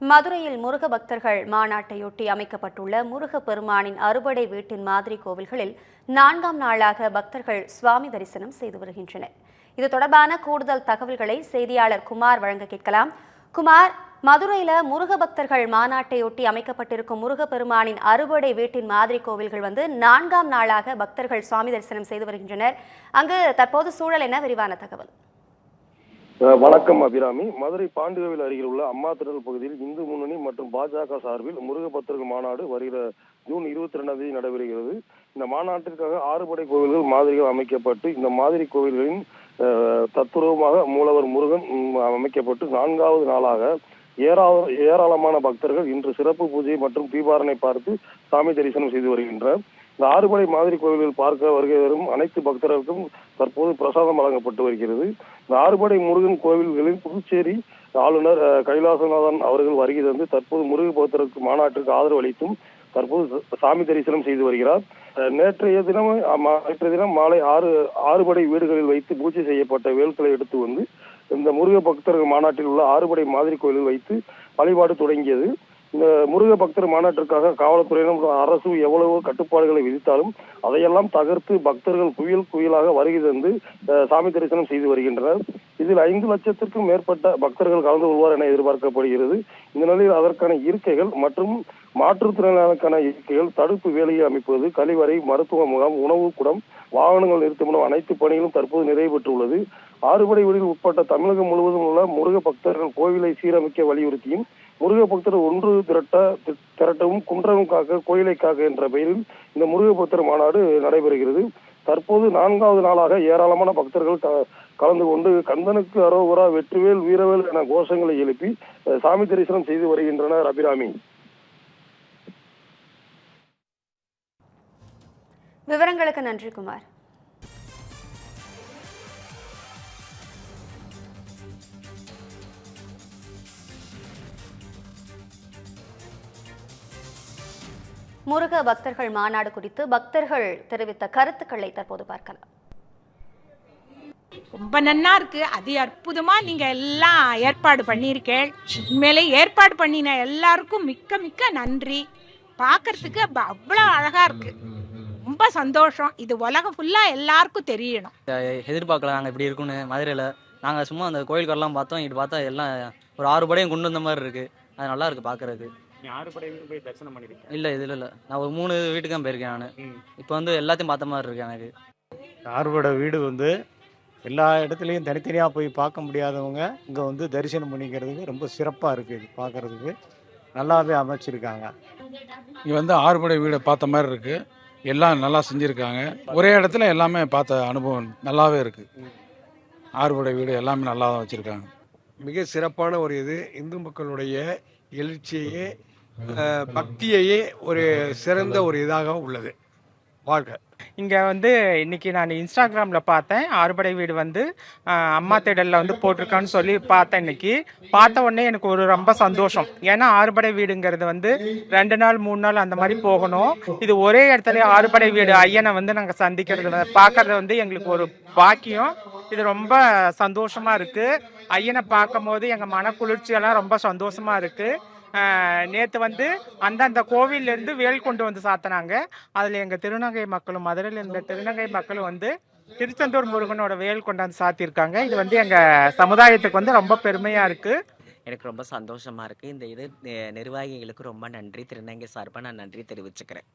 மதுரையில் முருக பக்தர்கள் மாநாட்டையொட்டி அமைக்கப்பட்டுள்ள முருக பெருமானின் அறுபடை வீட்டின் மாதிரி கோவில்களில் நான்காம் நாளாக பக்தர்கள் சுவாமி தரிசனம் செய்து வருகின்றனர். இது தொடர்பான கூடுதல் தகவல்களை செய்தியாளர் குமார் வழங்க கேட்கலாம். குமார் மதுரையில முருக பக்தர்கள் மாநாட்டையொட்டி அமைக்கப்பட்டிருக்கும் முருக பெருமானின் அறுபடை வீட்டின் மாதிரி கோவில்கள் வந்து நான்காம் நாளாக பக்தர்கள் சுவாமி தரிசனம் செய்து வருகின்றனர். அங்கு தற்போது சூழல் என விரிவான தகவல். வணக்கம் அபிராமி. மதுரை பாண்டுகோவில் அருகில் உள்ள அம்மா திடல் பகுதியில் இந்து முன்னணி மற்றும் பாஜக சார்பில் முருகப்பத்திரிகை மாநாடு வருகிற ஜூன் இருபத்தி ரெண்டாம் தேதி நடைபெறுகிறது. இந்த மாநாட்டிற்காக ஆறுபடை கோவில்கள் மாதிரிகள் அமைக்கப்பட்டு இந்த மாதிரி கோவில்களின் தத்துரூபமாக மூலவர் முருகன் அமைக்கப்பட்டு நான்காவது நாளாக ஏராள ஏராளமான பக்தர்கள் இன்று சிறப்பு பூஜை மற்றும் தீபாரனை பார்த்து சாமி தரிசனம் செய்து வருகின்றனர். இந்த ஆறுபடை மாதிரி கோவில்கள் பார்க்க வருகை வரும் அனைத்து பக்தர்களுக்கும் தற்போது பிரசாதம் வழங்கப்பட்டு வருகிறது. இந்த ஆறுபடை முருகன் கோவில்களில் புதுச்சேரி ஆளுநர் கைலாசநாதன் அவர்கள் வருகை தந்து தற்போது முருக பக்தருக்கு மாநாட்டிற்கு ஆதரவு அளித்தும் தற்போது சாமி தரிசனம் செய்து வருகிறார். நேற்றைய தினம் நேற்றைய தினம் மாலை ஆறு ஆறுபடை வீடுகளில் வைத்து பூஜை செய்யப்பட்ட வேல்களை எடுத்து வந்து இந்த முருக பக்தர்கள் மாநாட்டில் உள்ள ஆறுபடை மாதிரி கோயிலில் வைத்து வழிபாடு தொடங்கியது. இந்த முருக பக்தர் மாநாட்டிற்காக காவல்துறையினர் அரசு எவ்வளவோ கட்டுப்பாடுகளை விதித்தாலும் அதையெல்லாம் தகர்த்து பக்தர்கள் குயில் குயிலாக வருகை தந்து சாமி தரிசனம் செய்து வருகின்றனர். இதில் ஐந்து லட்சத்திற்கும் மேற்பட்ட பக்தர்கள் கலந்து கொள்வார் என எதிர்பார்க்கப்படுகிறது. இந்த நிலையில் அதற்கான இருக்கைகள் மற்றும் மாற்றுத்திறனாளருக்கான இருக்கைகள் தடுப்பு வேலையை அமைப்பது கழிவறை மருத்துவ முகாம் உணவு குடம் வாகனங்கள் நிறுத்தப்படும் அனைத்து பணிகளும் தற்போது நிறைவு பெற்றுள்ளது. ஆறுபடை வீடில் உட்பட்ட தமிழகம் முழுவதும் உள்ள முருக பக்தர்கள் கோவிலை சீரமைக்க வலியுறுத்தியும் முருக பக்தர் ஒன்று திரட்ட திரட்டவும் குன்றவும் காக்க கோயிலை காக்க என்ற பெயரில் இந்த முருக பக்தர் மாநாடு நடைபெறுகிறது. தற்போது நான்காவது நாளாக ஏராளமான பக்தர்கள் க- கலந்து கொண்டு கந்தனுக்கு அரோகுரா வெற்றிவேல் வீரவேல் என கோஷங்களை எழுப்பி சாமி தரிசனம் செய்து வருகின்றனர் அபிராமி. விவரங்களுக்கு நன்றி குமார். முருக பக்தர்கள் மாநாடு குறித்து பக்தர்கள் தெரிவித்த கருத்துக்களை தற்போது பார்க்கலாம். ரொம்ப நன்னா இருக்கு. அதி அற்புதமா நீங்க எல்லாம் ஏற்பாடு பண்ணியிருக்கேன் உண்மையிலே ஏற்பாடு பண்ணின எல்லாருக்கும் மிக்க மிக்க நன்றி. பார்க்கறதுக்கு அவ்வளோ அழகா இருக்கு. ரொம்ப சந்தோஷம். இது உலகம் ஃபுல்லா எல்லாருக்கும் தெரியணும். எதிர்பார்க்கல நாங்கள் இப்படி இருக்குன்னு மதுரையில் நாங்கள் சும்மா அந்த கோயிலுக்கெல்லாம் பார்த்தோம். இங்கிட்டு பார்த்தா எல்லாம் ஒரு ஆறு படையும் கொண்டு வந்த மாதிரி இருக்குது அது நல்லா இருக்குது பார்க்கறதுக்கு. நீ ஆறு படை வீடு போய் தரிசனம் பண்ணிருக்கேன் இல்லை இதில் இல்லை நான் ஒரு மூணு வீட்டுக்கு தான் போயிருக்கேன் நான். ம். இப்போ வந்து எல்லாத்தையும் பார்த்த மாதிரி இருக்கு எனக்கு. யாரோட வீடு வந்து எல்லா இடத்துலையும் தனித்தனியாக போய் பார்க்க முடியாதவங்க இங்கே வந்து தரிசனம் பண்ணிக்கிறதுக்கு ரொம்ப சிறப்பாக இருக்குது இது பார்க்குறதுக்கு. நல்லாவே அமைச்சிருக்காங்க. இங்கே வந்து ஆறுபடை வீடை பார்த்த மாதிரி இருக்கு. எல்லாம் நல்லா செஞ்சுருக்காங்க. ஒரே இடத்துல எல்லாமே பார்த்த அனுபவம் நல்லாவே இருக்கு. ஆறுபடை வீடு எல்லாமே நல்லா தான் வச்சுருக்காங்க. மிக சிறப்பான ஒரு இது. இந்து மக்களுடைய எழுச்சியையே பக்தியையே ஒரு சிறந்த ஒரு இதாக உள்ளது. வாழ்க. இங்கே வந்து இன்னைக்கு நான் இன்ஸ்டாகிராமில் பார்த்தேன். ஆறுபடை வீடு வந்து அம்மா திடலில் வந்து போட்டிருக்கான்னு சொல்லி பார்த்தேன் இன்னைக்கு. பார்த்த உடனே எனக்கு ஒரு ரொம்ப சந்தோஷம். ஏன்னா ஆறுபடை வீடுங்கிறது வந்து ரெண்டு நாள் மூணு நாள் அந்த மாதிரி போகணும். இது ஒரே இடத்துல ஆறுபடை வீடு ஐயனை வந்து நாங்கள் சந்திக்கிறது பார்க்கறது வந்து எங்களுக்கு ஒரு பாக்கியம். இது ரொம்ப சந்தோஷமா இருக்கு. ஐயனை பார்க்கும் போது எங்கள் மன குளிர்ச்சியெல்லாம் ரொம்ப சந்தோஷமா இருக்கு. நேற்று வந்து அந்தந்த கோவில்ல இருந்து வேல் கொண்டு வந்து சாத்தினாங்க. அதில் எங்கள் திருநங்கை மக்களும் மதுரையில் இருந்த திருநங்கை மக்களும் வந்து திருச்செந்தூர் முருகனோட வேல் கொண்டாந்து சாத்தியிருக்காங்க. இது வந்து எங்கள் சமுதாயத்துக்கு வந்து ரொம்ப பெருமையாக இருக்குது எனக்கு ரொம்ப சந்தோஷமா இருக்கு. இந்த இது நிர்வாகிகளுக்கு ரொம்ப நன்றி. திருநங்கை சார்பாக நான் நன்றி தெரிவிச்சுக்கிறேன்.